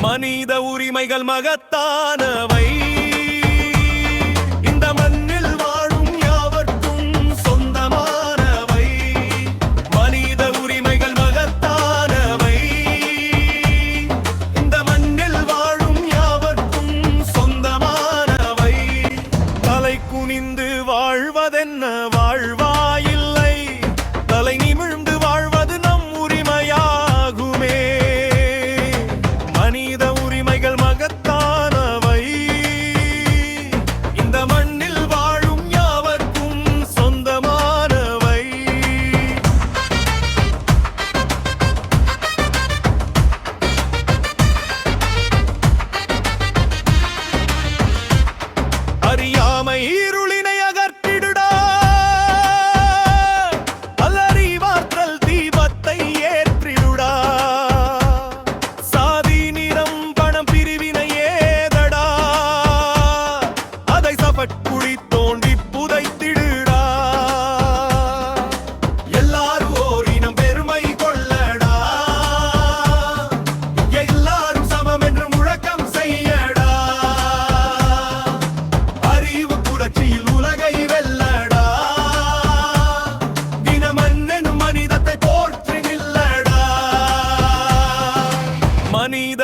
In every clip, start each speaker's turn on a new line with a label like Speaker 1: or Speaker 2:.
Speaker 1: மனித உரிமைகள் மகத்தானவை. இந்த மண்ணில் வாழும் யாவர்க்கும் சொந்தமானவை. மனித உரிமைகள் மகத்தானவை. இந்த மண்ணில் வாழும் யாவர்க்கும் சொந்தமானவை. தலை குனிந்து வாழ்வதென்னவா?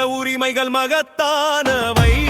Speaker 1: உரிமைகள் மகத்தானவை.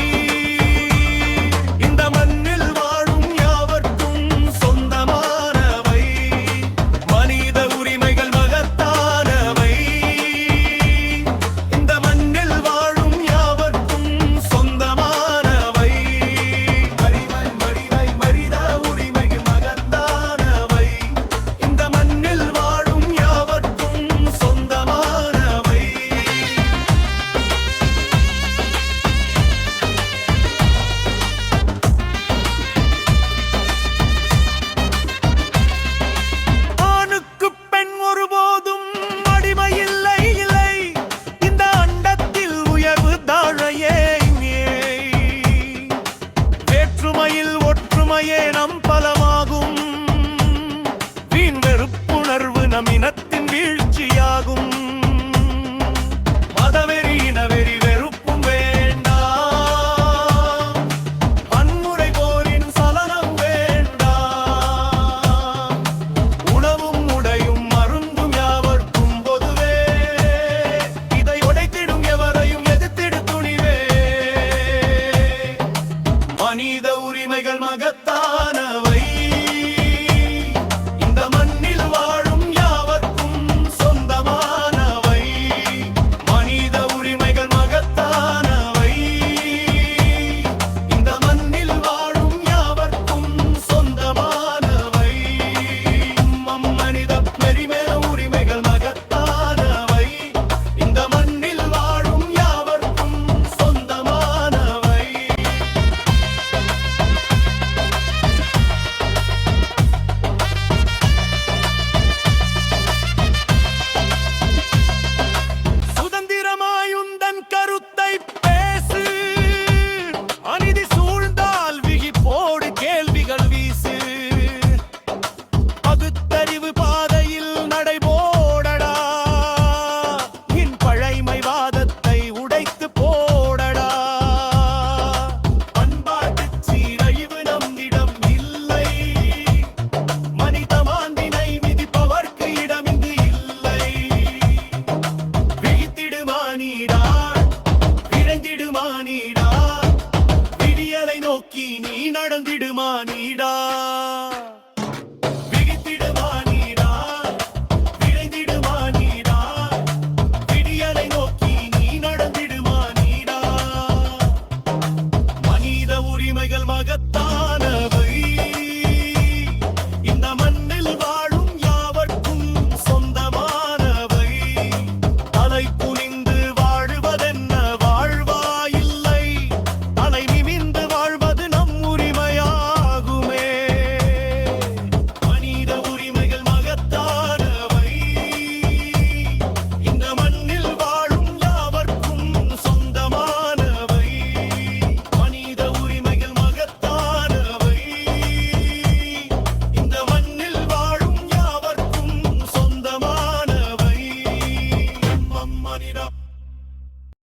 Speaker 1: ஏனம் பல മകത്താനവ நடந்திடுமா நீடா விடியலை நோக்கி நீ நடந்திடுமா நீடா